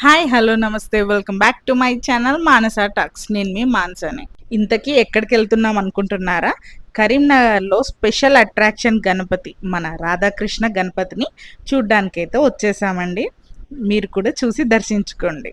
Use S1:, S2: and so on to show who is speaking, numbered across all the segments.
S1: Hi hello నమస్తే. Welcome back to my channel Manasa talks. నేను మీ మానసని. ఇంతకీ ఎక్కడికి వెళ్తున్నాం అనుకుంటున్నారా? కరీంనగర్లో స్పెషల్ అట్రాక్షన్ గణపతి మన రాధాకృష్ణ గణపతిని చూడ్డానికైతే వచ్చేసామండి. మీరు కూడా చూసి దర్శించుకోండి.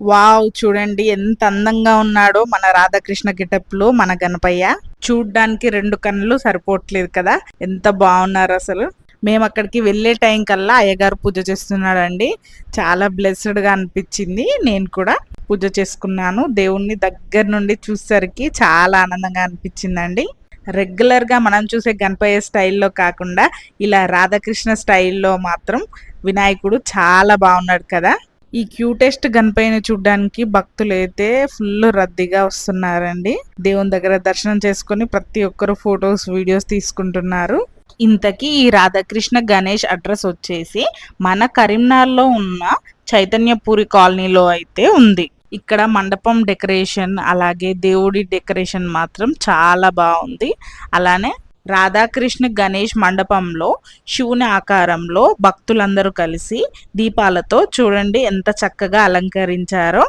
S1: వావ్ చూడండి ఎంత అందంగా ఉన్నాడో మన రాధాకృష్ణ గిటప్లో మన గణపయ్య. చూడ్డానికి రెండు కన్నులు సరిపోవట్లేదు కదా. ఎంత బాగున్నారు అసలు. మేము అక్కడికి వెళ్ళే టైం కల్లా అయ్యగారు పూజ చేస్తున్నాడండి. చాలా బ్లెస్డ్గా అనిపించింది. నేను కూడా పూజ చేసుకున్నాను. దేవుణ్ణి దగ్గర నుండి చూసేసరికి చాలా ఆనందంగా అనిపించిందండి. రెగ్యులర్గా మనం చూసే గణపయ్య స్టైల్లో కాకుండా ఇలా రాధాకృష్ణ స్టైల్లో మాత్రం వినాయకుడు చాలా బాగున్నాడు కదా. ఈ క్యూటెస్ట్ గణపయ్యని చూడడానికి భక్తులు అయితే ఫుల్ రద్దీగా వస్తున్నారండి. దేవుని దగ్గర దర్శనం చేసుకొని ప్రతి ఒక్కరు ఫొటోస్ వీడియోస్ తీసుకుంటున్నారు. ఇంతకీ ఈ రాధాకృష్ణ గణేష్ అడ్రస్ వచ్చేసి మన కరీంనగర్లో ఉన్న చైతన్యపూరి కాలనీలో అయితే ఉంది. ఇక్కడ మండపం డెకరేషన్ అలాగే దేవుడి డెకరేషన్ మాత్రం చాలా బాగుంది. అలానే రాధాకృష్ణ గణేష్ మండపంలో శివుని ఆకారంలో భక్తులందరూ కలిసి దీపాలతో చూడండి ఎంత చక్కగా అలంకరించారో.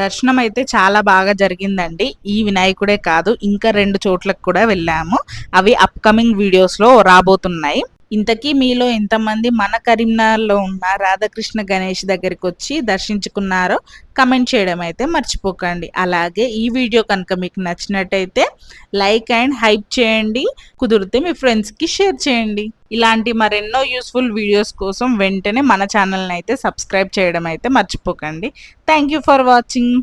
S1: దర్శనం అయితే చాలా బాగా జరిగిందండి. ఈ వినాయకుడే కాదు ఇంకా రెండు చోట్లకు కూడా వెళ్ళాము. అవి అప్కమింగ్ వీడియోస్లో రాబోతున్నాయి. ఇంతకీ మీలో ఎంతమంది మన కరీంనగర్లో ఉన్న రాధాకృష్ణ గణేష్ దగ్గరికి వచ్చి దర్శించుకున్నారో కమెంట్ చేయడం అయితే మర్చిపోకండి. అలాగే ఈ వీడియో కనుక మీకు నచ్చినట్టయితే లైక్ అండ్ హైప్ చేయండి. కుదిరితే మీ ఫ్రెండ్స్కి షేర్ చేయండి. ఇలాంటి మరెన్నో యూస్ఫుల్ వీడియోస్ కోసం వెంటనే మన ఛానల్ని అయితే సబ్స్క్రైబ్ చేయడం అయితే మర్చిపోకండి. Thank you for watching.